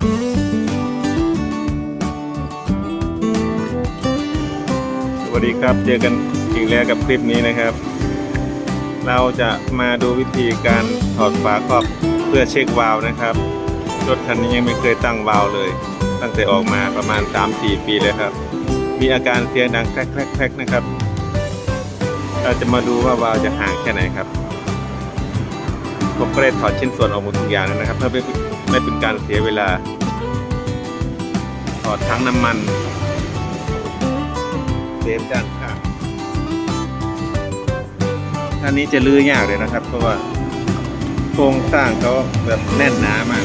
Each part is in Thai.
สวัสดีครับ เจอกันอีกแล้วกับคลิปนี้นะครับ เราจะมาดูวิธีการถอดฝาครอบเพื่อเช็ควาล์วนะครับ รถคันนี้ยังไม่เคยตั้งวาล์วเลย ตั้งแต่ออกมาประมาณ 3-4 ปีเลยครับ มีอาการเสียงดังแครกๆๆนะครับ เราจะมาดูว่าวาล์วจะห่างแค่ไหนครับผมก็ได้ถอดชิ้นส่วนออกหมดทุกอย่างแล้วนะครับ เพื่อ ไม่เป็นการเสียเวลา ถอดทั้งน้ำมัน เซฟด้านข้างท่านนี้จะลื้อยากเลยนะครับ เพราะว่าโครงสร้างเขาแบบแน่นหนามาก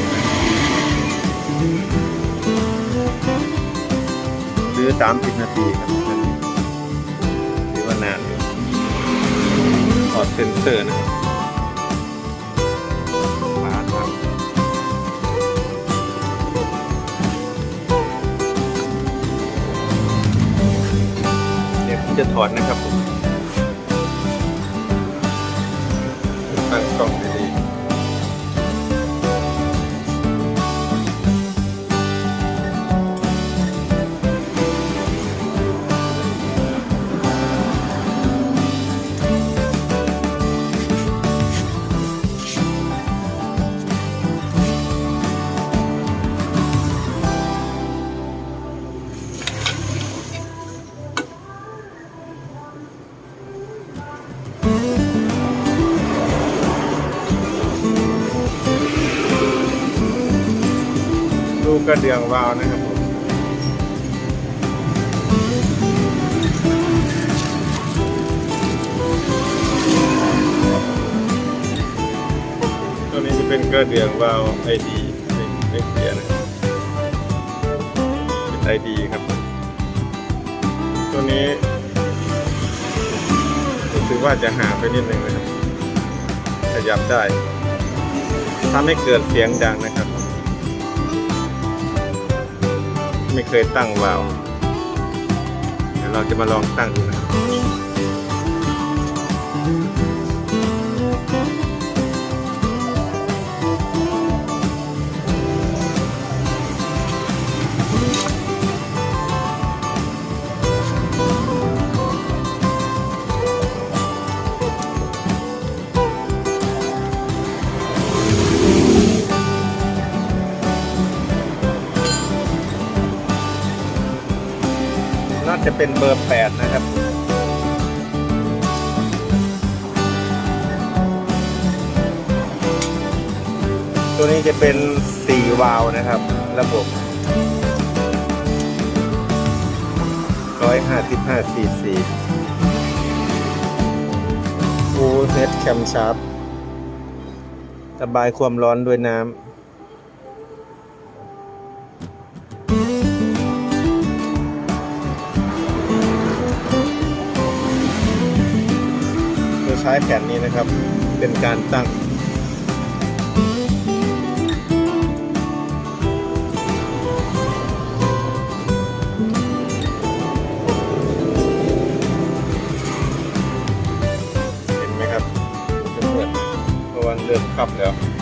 ลื้อสามสิบนาทีครับถือว่านานอยู่ถอดเซ็นเซอร์นะครับ เดี๋ยวผมจะถอดนะครับผม กระเดื่องวาวนะครับผมตัวนี้จะเป็นกระเดื่องวาวไอดีไม่เสียนะครับเป็นไอดีครับ ตัวนี้รู้สึกว่าจะหาไปนิดนึงนะครับขยับได้ทำให้เกิดเสียงดังนะครับ ไม่เคยตั้งวาล์วเดี๋ยวเราจะมาลองตั้งดูนะ จะเป็นเบอร์แปดนะครับ ตัวนี้จะเป็นสี่วาล์วนะครับ ระบบร้อยห้าสิบห้าซีซีฟูเฮดแคมชาร์ประบายความร้อนด้วยน้ำ ช้แผ่นนี้นะครับ เป็นการตั้ง เห็นไหมครับจะเปิดเพราะว่าเริ่มขับแล้ว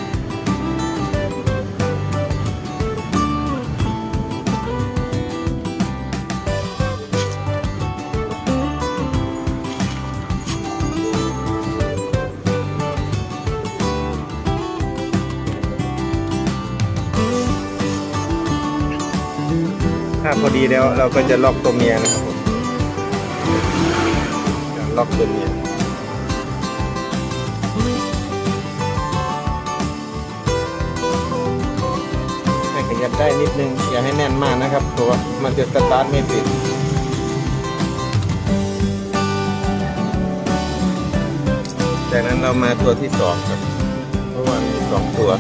พอดีแล้ว เราก็จะล็อกตัวเมียนะครับผมล็อกตัวเมียให้ขยับได้นิดนึง อย่าให้แน่นมากนะครับเพราะว่ามันจะสตาร์ทไม่ติดจากนั้นเรามาตัวที่สองครับ เพราะว่ามีสองตัว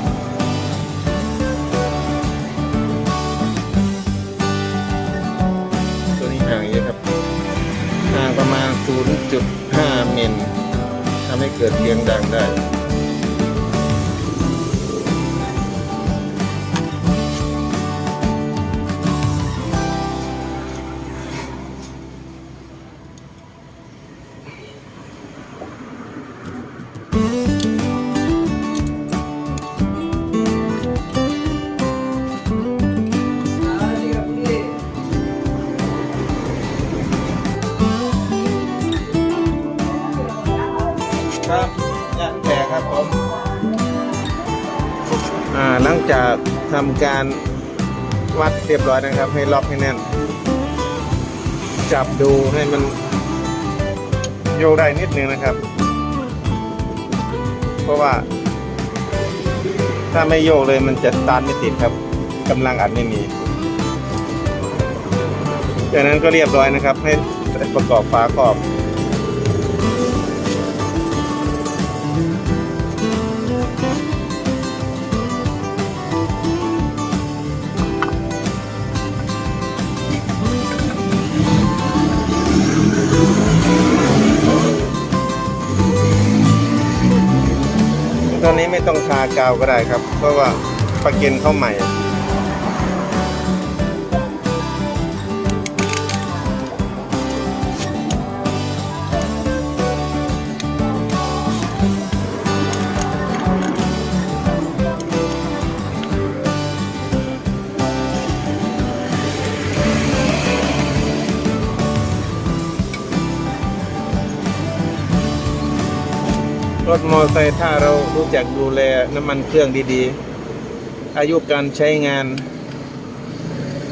ครับห่างประมาณ 0.5มิลทำให้เกิดเสียงดังได้ หลังจากทำการวัดเรียบร้อยนะครับ ให้ล็อกให้แน่น จับดูให้มันโยกได้นิดนึงนะครับ เพราะว่า ถ้าไม่โยกเลยมันจะตาร์ทไม่ติดครับกำลังอัดไม่มีจากนั้นก็เรียบร้อยนะครับ ให้ประกอบฝาครอบ นี้ไม่ต้องทากาวก็ได้ครับ เพราะว่าปลาเกนเข้าใหม่ ถมอเตอร์ไซค์ถ้าเรารู้จักดูแลน้ำมันเครื่องดีๆ อายุการใช้งาน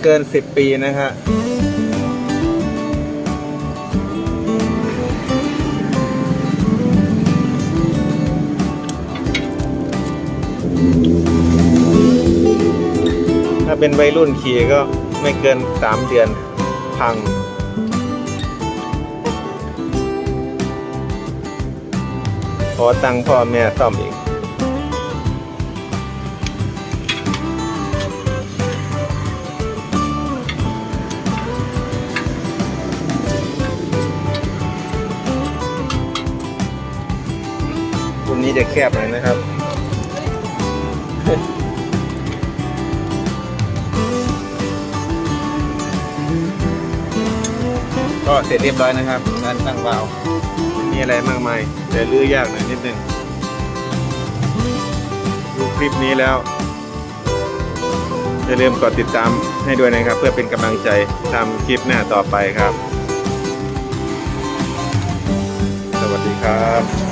เกิน 10 ปีนะฮะถ้าเป็นวัยรุ่นขี่ก็ไม่เกิน 3 เดือนพัง อตังพ่อแม่ซ่อมอีกรุ่นนี้จะแคบหน่อยนะครับก็เสร็จเรียบร้อยนะครับการตั้งวาล์ว อะไรมากมาย แต่ลื้อยากหน่อยนิดนึงดูคลิปนี้แล้วอย่าลืมกดติดตามให้ด้วยนะครับ เพื่อเป็นกำลังใจทำคลิปหน้าต่อไปครับ สวัสดีครับ